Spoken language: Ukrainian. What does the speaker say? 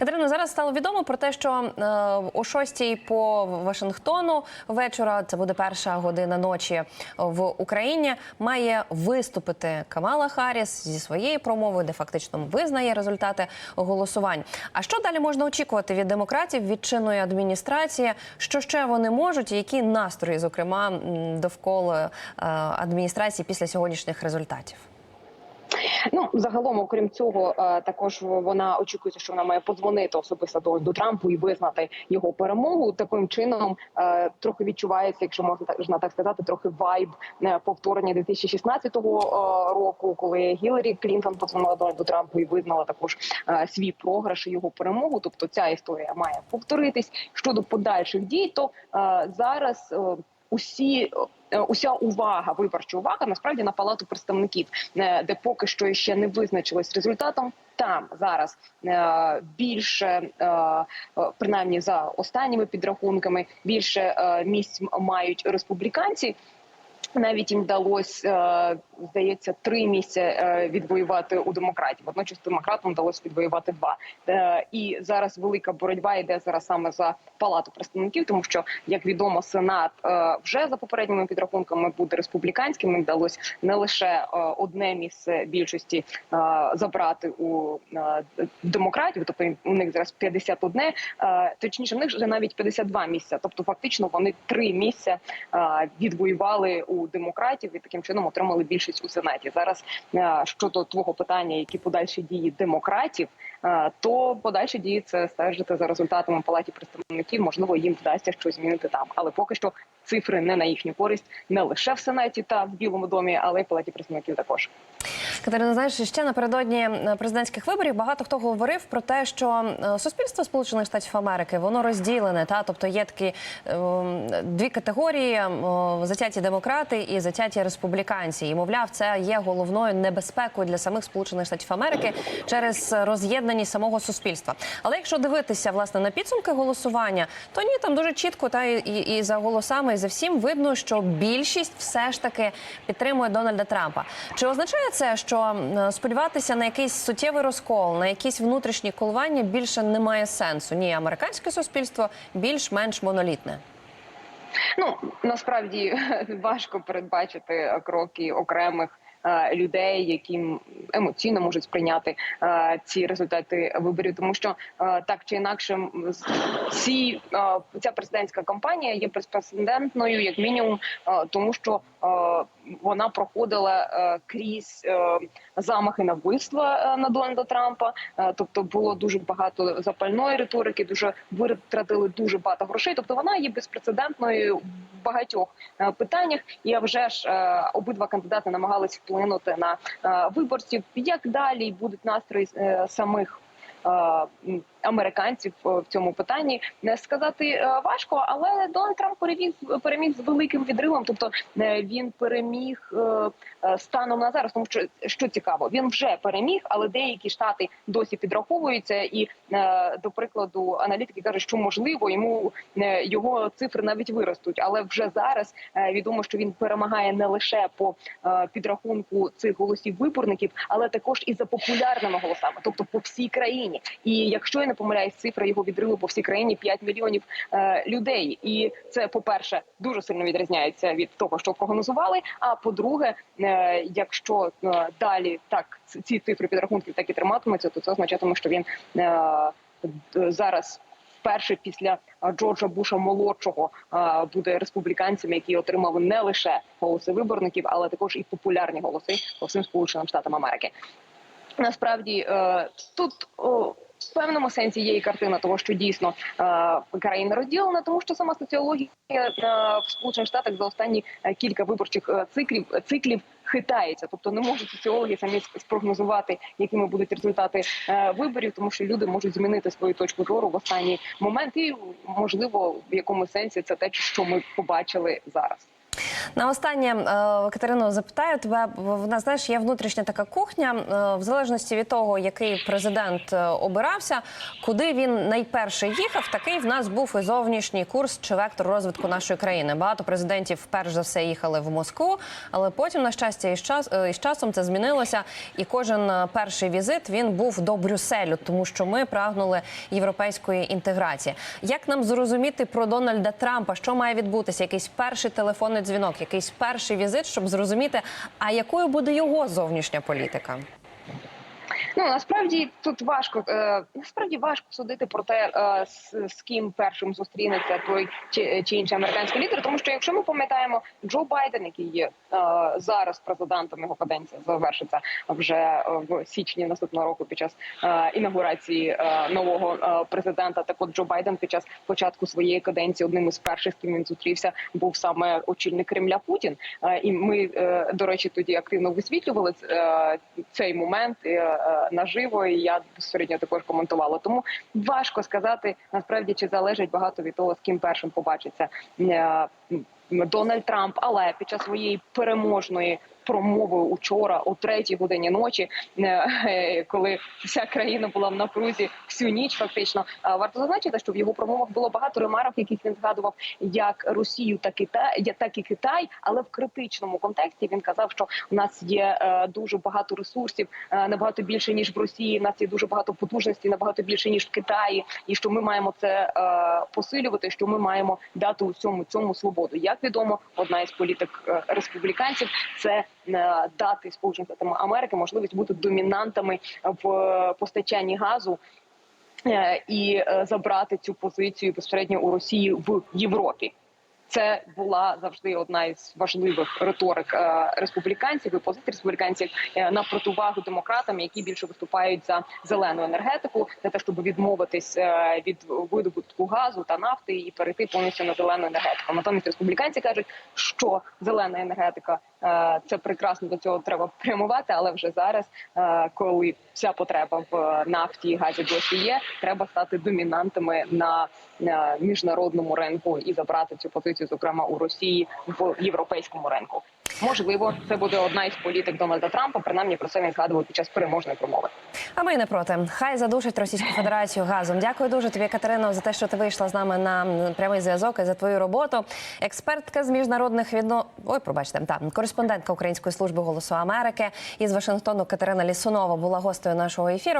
Катерино, зараз стало відомо про те, що е, о 6 по Вашингтону вечора, це буде перша година ночі в Україні, має виступити Камала Харріс зі своєю промовою, де фактично визнає результати голосувань. А що далі можна очікувати від демократів, від чинної адміністрації? Що ще вони можуть, які настрої, зокрема, довкола е, адміністрації після сьогоднішніх результатів? Ну загалом, окрім цього, е, також вона очікується, що вона має подзвонити особисто до, до Трампу і визнати його перемогу. Таким чином е, трохи відчувається, якщо можна так сказати, трохи вайб е, повторення 2016 року, коли Гіларі Клінтон подзвонила Дональду Трампу і визнала також свій програш і його перемогу. Тобто ця історія має повторитись щодо подальших дій. То зараз усі. е, Уся увага, виборча увага насправді на палату представників, е, де поки що ще не визначилось результатом. Там зараз е, більше, принаймні за останніми підрахунками, більше місць мають республіканці. Навіть їм вдалося, е, здається, три місця е, відвоювати у демократів. Водночас демократам вдалося відвоювати два. Е, І зараз велика боротьба йде зараз саме за палату представників, тому що, як відомо, сенат вже за попередніми підрахунками буде республіканським. Їм вдалося не лише одне місце більшості забрати у демократів, тобто у них зараз 51, е, точніше, в них вже навіть 52 місця. Тобто, фактично, вони три місця відвоювали у демократів і таким чином отримали більшість у сенаті. Зараз е, щодо твого питання, які подальші дії демократів, е, то подальші дії це стежити за результатами палаті представників. Можливо, їм вдасться щось змінити там, але поки що цифри не на їхню користь, не лише в сенаті та в Білому домі, але й в палаті представників також. Катерина, знаєш, ще напередодні е, президентських виборів багато хто говорив про те, що е, суспільство Сполучених Штатів Америки воно розділене. Та тобто є такі е, дві категорії: затяті демократи і затяті республіканці. І мовляв, це є головною небезпекою для самих Сполучених Штатів Америки через роз'єднаність самого суспільства. Але якщо дивитися власне на підсумки голосування, то ні, там дуже чітко та і, і, і за голосами, і за всім видно, що більшість все ж таки підтримує Дональда Трампа. Чи означає це, що м, сподіватися на якийсь суттєвий розкол, на якісь внутрішні коливання більше немає сенсу? Ні, американське суспільство більш-менш монолітне. Ну насправді важко передбачити кроки окремих. Е, Людей, які емоційно можуть сприйняти е, ці результати виборів, тому що е, так чи інакше, ці ця президентська кампанія є безпрецедентною, як мінімум, тому що вона проходила крізь замахи на вбивства на Дональда Трампа. Тобто було дуже багато запальної риторики, дуже витратили дуже багато грошей. Тобто вона є безпрецедентною в багатьох питаннях. І вже ж обидва кандидати намагались вплинути на е, виборців. Як далі будуть настрої е, самих? Американців е, в цьому питанні не сказати е, важко, але Дональд Трамп переміг переміг з великим відривом. Тобто е, він переміг станом на зараз. Тому що що цікаво, він вже переміг, але деякі штати досі підраховуються. І до прикладу, аналітики кажуть, що можливо йому його цифри навіть виростуть. Але вже зараз відомо, що він перемагає не лише по підрахунку цих голосів виборників, але також і за популярними голосами, тобто по всій країні. І якщо не помиляюсь, цифра його відриву по всій країні 5 мільйонів е, людей. І це, по перше, дуже сильно відрізняється від того, що прогнозували. А по-друге, е, якщо е, далі так ці цифри підрахунків так і триматимуться, то це означатиме, що він е, зараз. Вперше після Джорджа Буша молодшого буде республіканцем, який отримав не лише голоси виборників, але також і популярні голоси по всім сполученим штатам Америки. Насправді е, тут в певному сенсі є і картина того, що дійсно е, країна розділена, тому що сама соціологія е, в Сполучених Штатах за останні е, кілька виборчих циклів циклів хитається, тобто не можуть соціологи самі спрогнозувати, якими будуть результати виборів, тому що люди можуть змінити свою точку зору в останній момент, і можливо в якомусь сенсі це те, що ми побачили зараз. На останнє е, Катерино запитаю тебе. В нас знаєш, є внутрішня така кухня. е, В залежності від того, який президент е, обирався, куди він найперше їхав, такий в нас був і зовнішній курс чи вектор розвитку нашої країни. Багато президентів перш за все їхали в Москву, але потім, на щастя, із час із часом це змінилося. І кожен перший візит він був до Брюсселю, тому що ми прагнули європейської інтеграції. Як нам зрозуміти про Дональда Трампа, що має відбутися? Якийсь перший телефонний дзвінок, якийсь перший візит, щоб зрозуміти, а якою буде його зовнішня політика? Ну насправді тут важко е, насправді важко судити про те, е, з, з ким першим зустрінеться той чи, чи інший американський лідер. Тому що якщо ми пам'ятаємо Джо Байден, який є е, зараз президентом, його каденція завершиться вже в січні наступного року під час е, інаугурації е, нового е, президента. Так от Джо Байден під час початку своєї каденції одним із перших, з ким він зустрівся, був саме очільник Кремля Путін. Е, і ми, е, до речі, тоді активно висвітлювали е, цей момент е, е, наживо. І я безпосередньо також коментувала. Тому важко сказати насправді, чи залежить багато від того, з ким першим побачиться е, Дональд Трамп. Але під час своєї переможної промови учора о третій годині ночі, е, коли вся країна була в напрузі всю ніч, фактично е, варто зазначити, що в його промовах було багато ремарок, яких він згадував як Росію, так і Китай, так і Китай, але в критичному контексті він казав, що у нас є е, дуже багато ресурсів, е, набагато більше ніж в Росії. У нас є дуже багато потужності, набагато більше ніж в Китаї, і що ми маємо це е, посилювати. Що ми маємо дати усьому цьому свободу. Як відомо, одна із політик е, республіканців це е, дати Сполученим Штатам Америки можливість бути домінантами в е, постачанні газу. е, І е, забрати цю позицію безпосередньо у Росії в Європі. Це була завжди одна із важливих риторик е, республіканців і позицій республіканців е, на противагу демократам, які більше виступають за зелену енергетику, за те, щоб відмовитись е, від видобутку газу та нафти і перейти повністю на зелену енергетику. Натомість республіканці кажуть, що зелена енергетика е, це прекрасно до цього треба прямувати, але вже зараз, е, коли вся потреба в нафті і газі досі є, треба стати домінантами на е, міжнародному ринку і забрати цю позицію, зокрема у Росії в європейському ринку. Можливо, це буде одна із політик Дональда Трампа. Принаймні про це він згадував під час переможної промови. А ми не проти. Хай задушить Російську Федерацію газом. Дякую дуже тобі, Катерино, за те, що ти вийшла з нами на прямий зв'язок і за твою роботу. Експертка з міжнародних відно... Ой, пробачте, так, кореспондентка Української служби голосу Америки із Вашингтону Катерина Лісунова була гостею нашого ефіру.